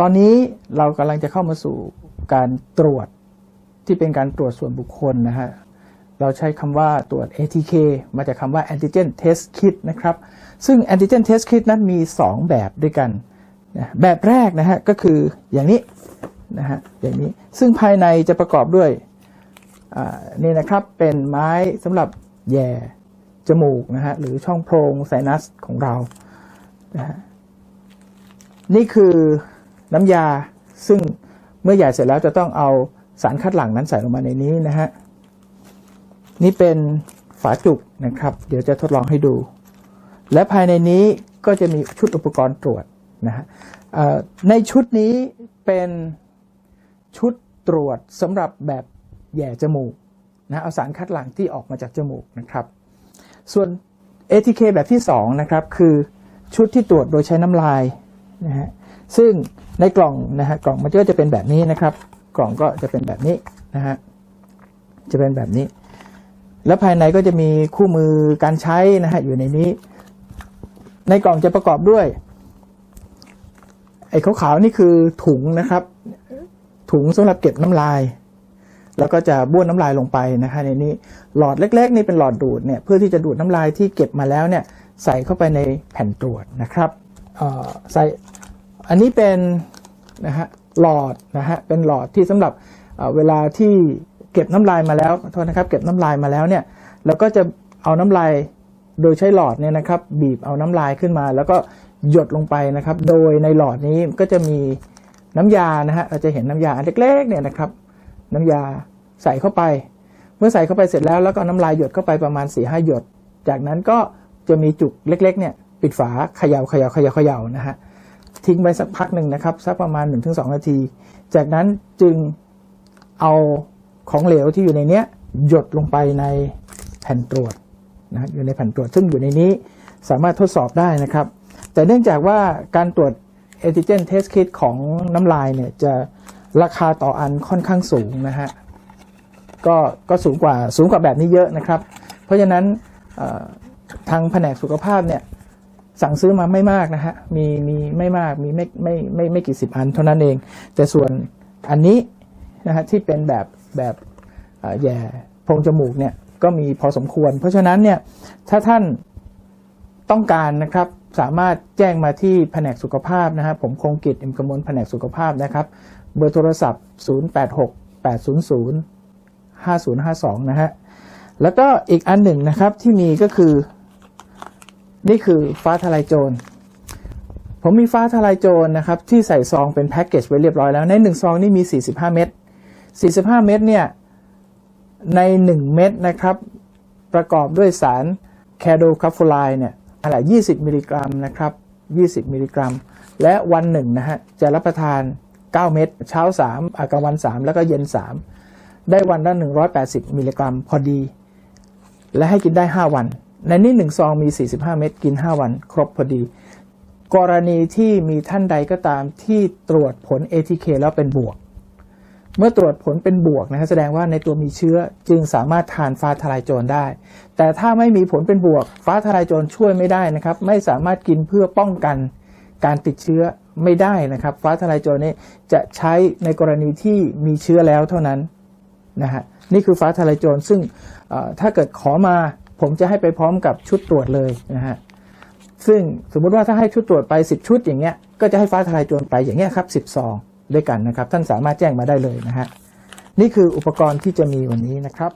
ตอนนี้เรากำลังจะเข้ามาสู่การตรวจที่เป็นการตรวจส่วนบุคคลนะฮะ เราใช้คำว่าตรวจ ATK มาจากคำว่า Antigen Test Kit นะครับ ซึ่ง Antigen Test Kit นั้นมี 2 แบบด้วยกัน แบบแรกนะฮะก็คืออย่างนี้นะฮะอย่างนี้ ซึ่งภายในจะประกอบด้วยนี่นะครับเป็นไม้สำหรับแย่จมูกนะฮะหรือช่องโพรงไซนัสของเรานะฮะ นี่คือน้ำยาซึ่งเมื่อหญ่เสร็จแล้วจะต้องเอาสารคัดหลั่งนั้นใส่ลงมาในนี้นะฮะ นี่เป็นฝาจุกนะครับ เดี๋ยวจะทดลองให้ดู และภายในนี้ก็จะมีชุดอุปกรณ์ตรวจนะฮะในชุดนี้เป็นชุดตรวจสำหรับแบบแหย่จมูกนะเอาสารคัดหลั่งที่ออกมาจากจมูกนะครับ ส่วน ATK แบบที่2นะครับคือชุดที่ตรวจโดยใช้น้ำลาย นะฮะซึ่งในกล่องนะฮะกล่องมันก็จะเป็นแบบนี้นะครับ กล่องก็จะเป็นแบบนี้นะฮะจะเป็นแบบนี้ แล้วภายในก็จะมีคู่มือการใช้นะฮะอยู่ในนี้ ในกล่องจะประกอบด้วยไอ้ขาวๆนี่คือถุงนะครับ ถุงสำหรับเก็บน้ำลาย แล้วก็จะบ้วนน้ำลายลงไปนะคะในนี้หลอดเล็ก ๆ นี่เป็นหลอดดูดเนี่ยเพื่อที่จะดูดน้ำลายที่เก็บมาแล้วเนี่ยใส่เข้าไปในแผ่นตรวจนะครับ ใส่อันนี้เป็นนะฮะหลอดนะฮะเป็นหลอดที่สำหรับเวลาที่เก็บน้ำลายมาแล้วขอโทษนะครับเก็บน้ำลายมาแล้วเนี่ยเราก็จะเอาน้ำลายโดยใช้หลอดเนี่ยนะครับ บีบเอาน้ำลายขึ้นมา แล้วก็หยดลงไปนะครับ โดยในหลอดนี้ก็จะมีน้ำยานะฮะเราจะเห็นน้ำยาเล็กๆเนี่ยนะครับ น้ำยาใส่เข้าไป เมื่อใส่เข้าไปเสร็จแล้วแล้วก็น้ำลายหยดเข้าไปประมาณ4ี่ห้าหยด จากนั้นก็จะมีจุกเล็กๆเนี่ย ปิดฝาเขย่าเขย่าเขย่าเขย่านะฮะทิ้งไว้สักพักหนึ่งนะครับสักประมาณ 1-2 นาที จากนั้นจึงเอาของเหลวที่อยู่ในเนี้ยหยดลงไปในแผ่นตรวจนะฮะอยู่ในแผ่นตรวจซึ่งอยู่ในนี้สามารถทดสอบได้นะครับ แต่เนื่องจากว่าการตรวจ antigen test kit ของน้ำลายเนี่ยจะราคาต่ออันค่อนข้างสูงนะฮะก็ก็สูงกว่าสูงกว่าแบบนี้เยอะนะครับ เพราะฉะนั้นทางแผนกสุขภาพเนี่ย สั่งซื้อมาไม่มากนะฮะ มีมีไม่มาก มีไม่ไม่ไม่ไม่กี่สิบอันเท่านั้นเอง แต่ส่วนอันนี้นะฮะที่เป็นแบบแบบแย่โพรงจมูกเนี่ยก็มีพอสมควร เพราะฉะนั้นเนี่ยถ้าท่านต้องการนะครับสามารถแจ้งมาที่แผนกสุขภาพนะฮะผมคงกิจอิมกมลแผนกสุขภาพนะครับ เบอร์โทรศัพท์ 086 800 5052 นะฮะแล้วก็อีกอันหนึ่งนะครับที่มีก็คือ นี่คือฟ้าทลายโจร ผมมีฟ้าทลายโจรนะครับที่ใส่ซองเป็นแพ็กเกจไว้เรียบร้อยแล้ว ใน1ซองนี่มี 45 เม็ด 45 เม็ดเนี่ย ใน 1 เม็ดนะครับ ประกอบด้วยสารแคโดคาโฟไลเนี่ยอะไร20 มิลลิกรัมนะครับ 20 มิลลิกรัม และวันหนึ่งนะฮะจะรับประทาน 9 เม็ดเช้า 3อากลางวัน 3 แล้วก็เย็น 3 ได้วันละ 180 มิลลิกรัมพอดี และให้กินได้ 5 วัน ในนี้1ซองมี 45 เม็ดกิน 5 วัน ครบพอดี กรณีที่มีท่านใดก็ตามที่ตรวจผล ATK แล้วเป็นบวก เมื่อตรวจผลเป็นบวกนะฮะแสดงว่าในตัวมีเชื้อจึงสามารถทานฟ้าทลายโจรได้ แต่ถ้าไม่มีผลเป็นบวก ฟ้าทลายโจรช่วยไม่ได้นะครับ ไม่สามารถกินเพื่อป้องกันการติดเชื้อไม่ได้นะครับ ฟ้าทลายโจรนี้จะใช้ในกรณีที่มีเชื้อแล้วเท่านั้นนะฮะนี่คือฟ้าทลายโจรซึ่งถ้าเกิดขอมา ผมจะให้ไปพร้อมกับชุดตรวจเลยนะฮะซึ่งสมมุติว่าถ้าให้ชุดตรวจไป 10 ชุดอย่างเงี้ยก็จะให้ฟ้าทลายโจรไปอย่างเงี้ยครับ10ซองด้วยกันนะครับ ท่านสามารถแจ้งมาได้เลยนะฮะนี่คืออุปกรณ์ที่จะมีวันนี้นะครับ